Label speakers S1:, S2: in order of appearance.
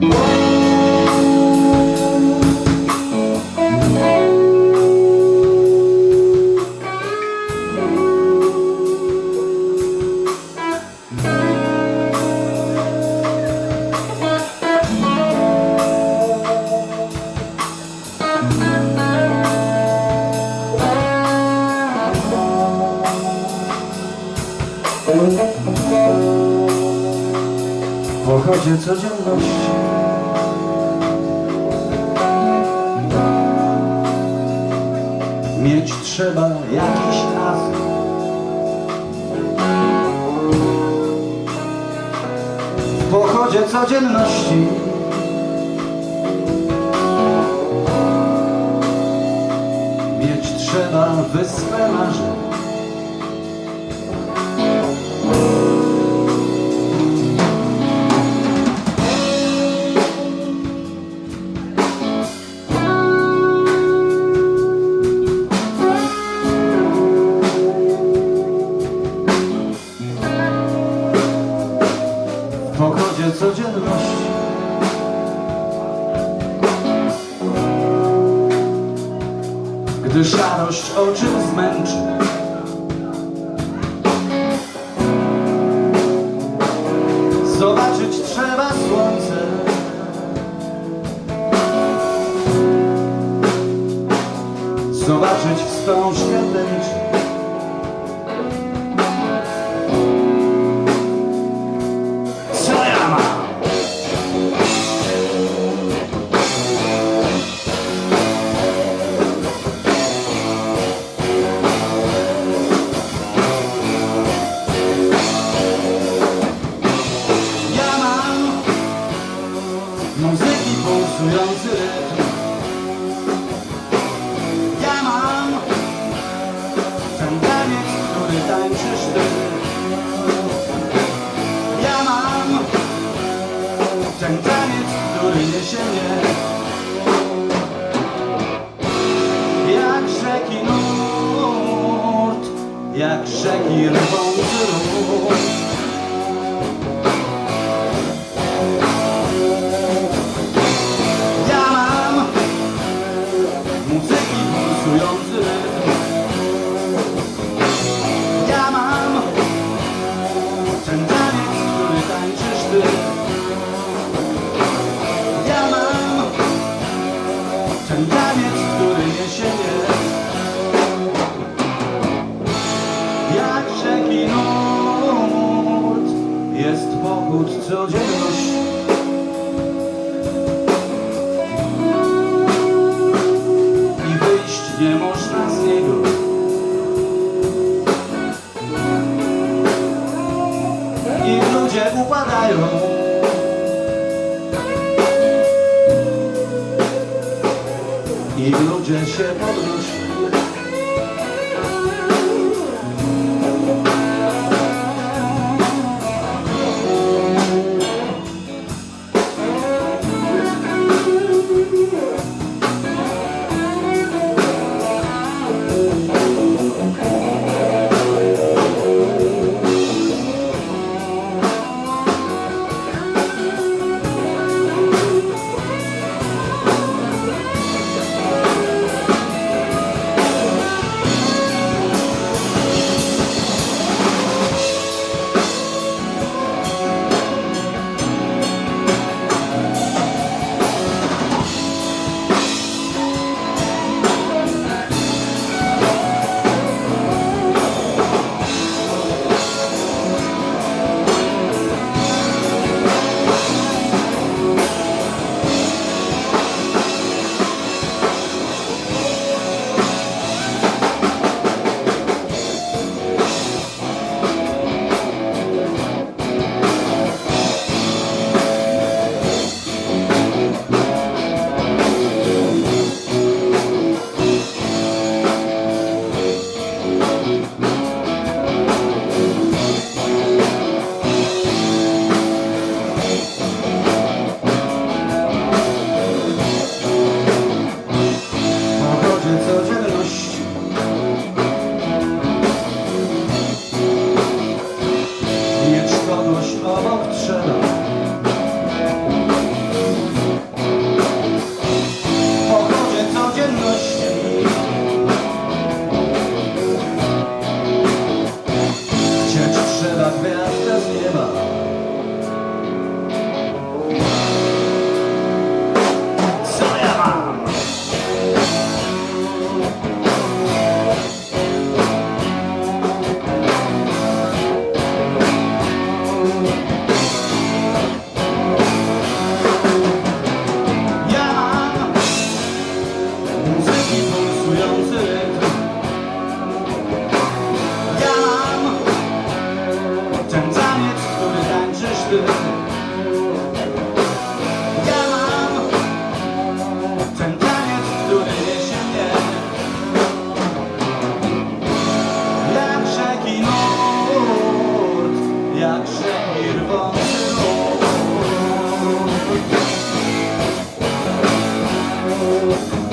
S1: W pochodzie codzienności Mieć trzeba jakiś nawyk W pochodzie codzienności. Mieć trzeba wyspę marzeń codzienności. Gdy szarość oczy zmęczy, zobaczyć trzeba słońce. Zobaczyć wstążkę tańczysz ty. Ja mam ten taniec, który niesie mnie Jak rzeki nurt Jak rzeki rwący ród Jest pochód codzienności I wyjść nie można z niego. I ludzie upadają. I ludzie się podnoszą Thank you.